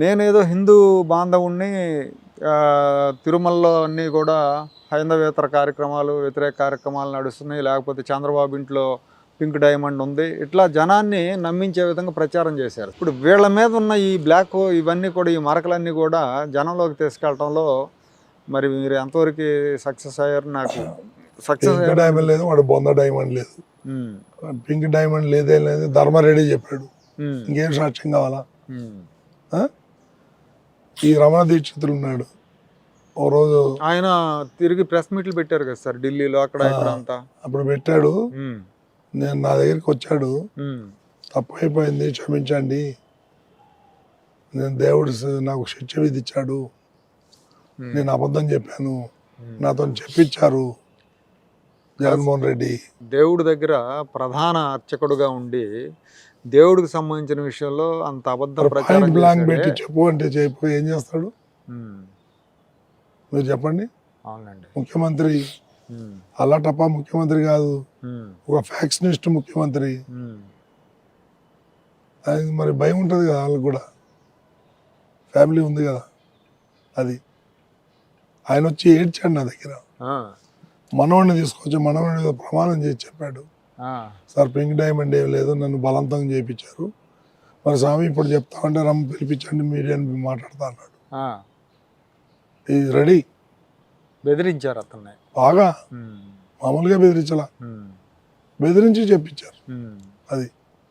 నేనేదో హిందూ బాంధవుణ్ణి తిరుమలలో అన్నీ కూడా హైందవేతర కార్యక్రమాలు వ్యతిరేక కార్యక్రమాలు నడుస్తున్నాయి. లేకపోతే చంద్రబాబు ఇంట్లో పింక్ డైమండ్ ఉంది. ఇట్లా జనాన్ని నమ్మించే విధంగా ప్రచారం చేశారు. ఇప్పుడు వీళ్ళ మీద ఉన్న ఈ బ్లాక్ ఇవన్నీ కూడా ఈ మరకలన్నీ కూడా జనంలోకి తీసుకెళ్ళటంలో మరి మీరు ఎంతవరకు సక్సెస్ అయ్యారు నాకు? సక్సెస్ డైమండ్ లేదు వాడు బొంద డైమండ్ లేదు. పింక్ డైమండ్ లేదే లేదు. ధర్మారెడ్డి చెప్పాడు. ఇంకేం సాక్ష్యం కావాలా? ఈ రమణ దీక్షితులు ఉన్నాడు. ఓ రోజు ఆయన తిరిగి ప్రెస్ మీట్లు పెట్టారు కదా సార్ ఢిల్లీలో అక్కడ ఇక్కడ అంతా. అప్పుడు పెట్టాడు. నేను నా దగ్గరికి వచ్చాడు. ఉమ్, తప్పు అయిపోయింది క్షమించండి. నేను దేవుడు నాకు శిక్ష విధించాడు. నేను అబద్ధం చెప్పాను. నాతో చెప్పించారు జగన్మోహన్ రెడ్డి. దేవుడి దగ్గర ప్రధాన అర్చకుడుగా ఉండి దేవుడికి సంబంధించిన విషయంలో అంత అబద్ధం ప్రచారం బ్లాంక్ పెట్టి. చెప్పు అంటే చెప్పు ఏం చేస్తాడు? మీరు చెప్పండి. అవునండి ముఖ్యమంత్రి అలా టపా ముఖ్యమంత్రి కాదు. ఒక ఫ్యాక్షనిస్ట్ ముఖ్యమంత్రి. మరి భయం ఉంటుంది కదా వాళ్ళకి కూడా. ఫ్యామిలీ ఉంది కదా అది. ఆయన వచ్చి ఏడ్చాడు నా దగ్గర. మనవాడిని తీసుకొచ్చి మనవాడిని మీద ప్రమాణం చేసి చెప్పాడు. సార్ పింక్ డైమండ్ ఏం లేదు నన్ను బలవంతం చేయించారు. మరి స్వామి ఇప్పుడు చెప్తామంటే రమ్మ పిలిపించండి మీడియాని మాట్లాడతా అన్నాడు. ఇది రెడీ? బెదిరించారు అతన్ని. బాగా? మామూలుగా బెదిరించాల. బెదిరించి చెప్పించారు. అది.